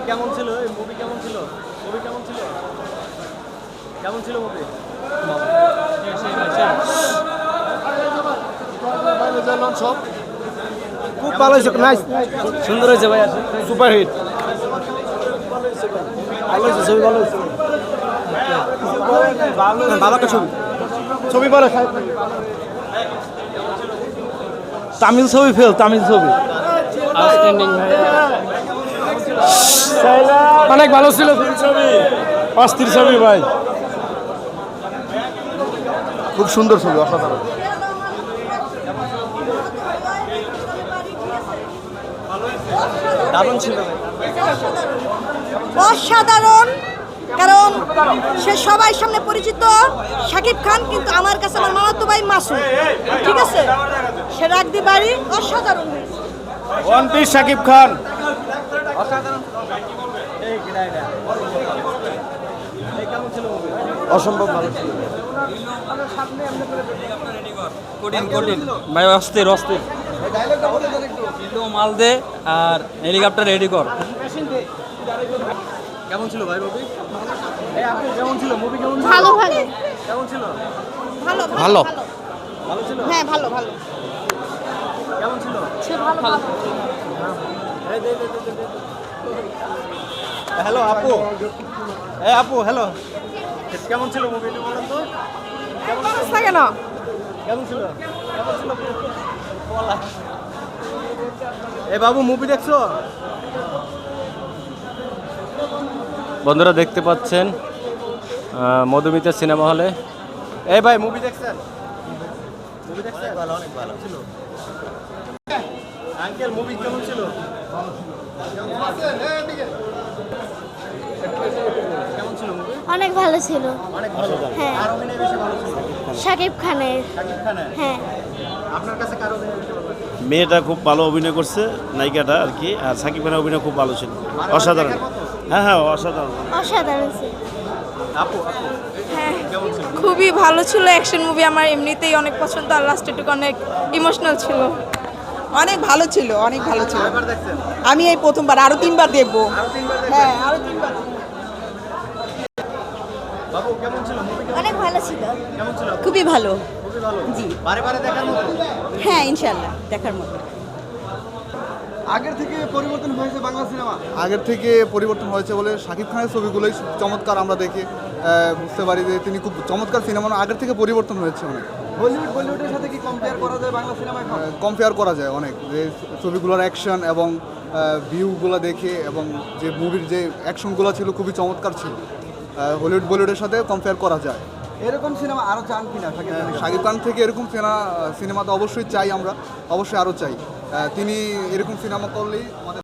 ভাই কেমন ছিল? এই মুভি কেমন ছিল? মুভি কেমন ছিল? কেমন ছিল মুভি খুব ভালো হয়েছে নাইস সুন্দর হয়েছে ভাই সুপার হিট ভালো হয়েছে ছবি ভালো হয়েছে। ভালো একটা ছবি। ছবি ভালো তামিল ছবি ফেল তামিল ছবি। আউটস্ট্যান্ডিং ভাই। অনেক ভালো ছিল। ছবি। অস্থির ছবি ভাই। খুব সুন্দর ছবি অসাধারণ। দারুণ ছিল অসাধারণ কারণ সে সবাই সামনে পরিচিত শাকিব খান কিন্তু আমার কাছে আমার মামাতো ভাই মাসুম। ঠিক আছে? সে রাগদি বাড়ি অসাধারণ ওয়ান পিস শাকিব খান এই কিনা এটা এই কেমন ছিল মুভি অসম্ভব ভালো ছিল। কঠিন কঠিন। ভাই অস্থির অস্থির। কিন্তু মাল দে আর হেলিকপ্টার রেডি কর। কেমন ছিল ভাই মুভি এই কেমন ছিল? মুভি কেমন ছিল? ভালো ভালো। কেমন ছিল? ভালো ভালো। ভালো। ছিল? হ্যাঁ ভালো ভালো। কেমন ছিল? সে ভালো ভালো। হ্যালো আপু। এই আপু হ্যালো কেমন ছিল মুভি একটু বলেন তো? থাকে না কেমন ছিল? কেমন ছিল এ বাবু মুভি দেখছ? বন্ধুরা দেখতে পাচ্ছেন মধুমিতা সিনেমা হলে। এই ভাই মুভি দেখছেন? মুভি দেখছেন? ভালো অনেক ভালো। ছিল। আঙ্কেল মুভি কেমন ছিল? কেমন ছিল? মুভি অনেক ভালো ছিল। অনেক ভালো হ্যাঁ। আর অভিনয় বেশি ভালো ছিল? শাকিব খানের। শাকিব খানের? হ্যাঁ। আপনার কাছে কার অভিনয় বেশি ভালো মেয়েটা খুব ভালো অভিনয় করছে নায়িকাটা আর কি আর সাকিব খানের অভিনয় খুব ভালো ছিল। অসাধারণ। হ্যাঁ হ্যাঁ অসাধারণ। অসাধারণ ছিল। আপু আপু হ্যাঁ। খুবই ভালো ছিল অ্যাকশন মুভি আমার এমনিতেই অনেক পছন্দ আর লাস্টেটুকু অনেক ইমোশনাল ছিল। অনেক ভালো ছিল অনেক ভালো ছিল। আমি এই প্রথমবার আরও তিনবার দেখব। হ্যাঁ আরও তিনবার বাবু কেমন ছিল মুভি অনেক ভালো ছিল। খুবই ভালো। জি। বারে বারে দেখার মতো? হ্যাঁ ইনশাল্লাহ দেখার মতো। আগের থেকে পরিবর্তন হয়েছে বাংলা সিনেমা? আগের থেকে পরিবর্তন হয়েছে বলে শাকিব খানের ছবিগুলোই চমৎকার আমরা দেখে। বুঝতে পারি যে তিনি খুব চমৎকার সিনেমা আগের থেকে পরিবর্তন হয়েছে অনেক। বলিউড বলিউডের সাথে কি কম্পেয়ার করা যায় বাংলা সিনেমা কম্পেয়ার করা যায় অনেক। যে ছবিগুলোর অ্যাকশন এবং ভিউগুলো দেখে এবং যে মুভির যে অ্যাকশনগুলো ছিল খুবই চমৎকার ছিল। হলিউড বলিউডের সাথে কম্পেয়ার করা যায় এরকম সিনেমা আরও চান কিনা শাকিব খানের? শাকিব খান থেকে এরকম সিনেমা সিনেমা তো অবশ্যই চাই আমরা অবশ্যই আরও চাই আহ, তিনি এরকম সিনেমা করলেই আমাদের